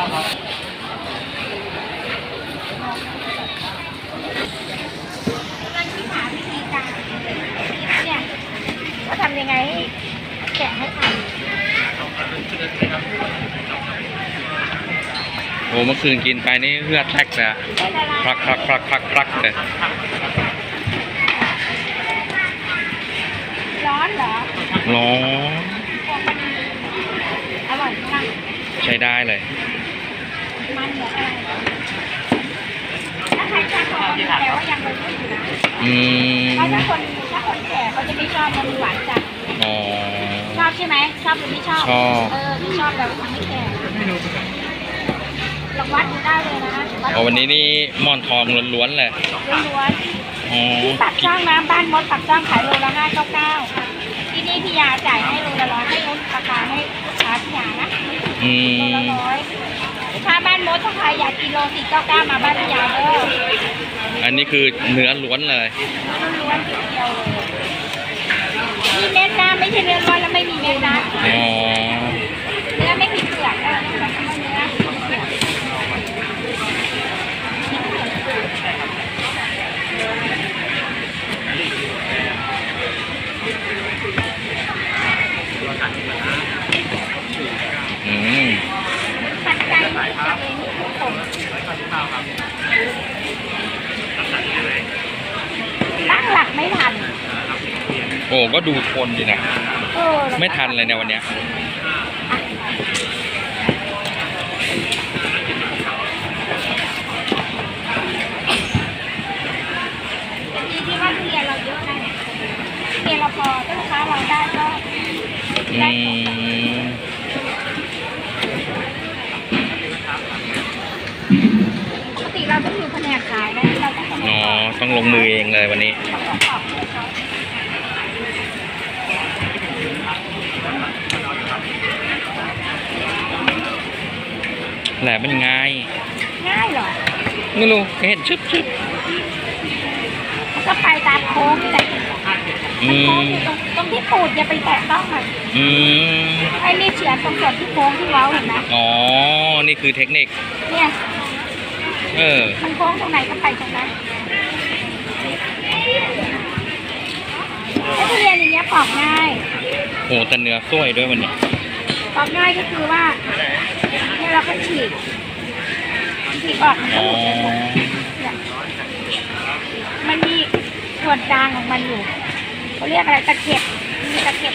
มันที่หาวิธีการเนี่ยว่าทำยังไงให้แกะให้ทันโอ้เมื่อคืนกินไปนี่เลือดแตกเลยอะเป็นอะไรคลักคลักคลักคลักคลักเลยร้อนเหรอ ร้อนพวงมันอร่อยมากใช้ได้เลย ถ้าใครชอบคนแต่ว่ายังไม่รู้อยู่นะอืมเพราะถ้าคนถ้าคนแก่เขาจะไม่ชอบมันหวานจัดอ๋อชอบใช่ไหมชอบหรือไม่ชอบ ชอบเออที่ชอบแล้วยังไม่แก่ลองวัดดูได้เลยนะวัดอ๋อวันนี้นี่หมอนทองล้วนๆเลยล้วนอ๋อๆที่ปักช่างน้ำบ้านมดปักช่างขายโลละห้าเก้าเก้าที่นี่พี่ยาจ่ายให้โลละร้อยให้ลดราคาให้ลูกค้าพี่ยานะอืโลละมร้อย ถ้าบ้านมดถ้าใครอยากกินโลสี่เก้าเก้ามาบ้านพี่ยาเด้ออันนี้คือเนื้อล้วนเลยล้วนๆเดียวเลยมีเม็ดนะไม่ใช่เนื้ โอ้ก็ดูทนดีนะ เออไม่ทันเลยในยวันเนี้ยดีที่ว่าทุเรียนเราเยอะนะเนี่ยทุเรียนเราพอถ้าลูกค้าเราได้ก็อืมปกติเราต้องอยู่แผนกขายนะเราต้องอ๋อต้องลงมือเองเลยวันนี้ ประกอบ แหละมันง่าย ง่ายเหรอ ไม่รู้เห็นชึบชึบมันก็ไปตามโค้งนี่แหละอืมันโค้งมอยู่ตรงตรงที่ปูดอย่าไปแตะต้องมันอืมไอ้นี่เฉือนตรงส่วนที่โค้งที่เว้าเห็นไหมอ๋อ นี่คือเทคนิค เนี่ย เออ มันโค้งตรงไหนก็ไปตรงนั้นถ้าทุเรียนอย่างเงี้ยปอกง่ายโอ้แต่เนื้อสวยด้วยวันนี้ปอกง่ายก็คือว่า แล้วก็ฉีกฉีกออกมันก็อ๋อหลุดไปหมดเนี่ยมันมีส่วนกลางของมันอยู่เขาเรียกอะไรตะเข็บมีตะเข็บ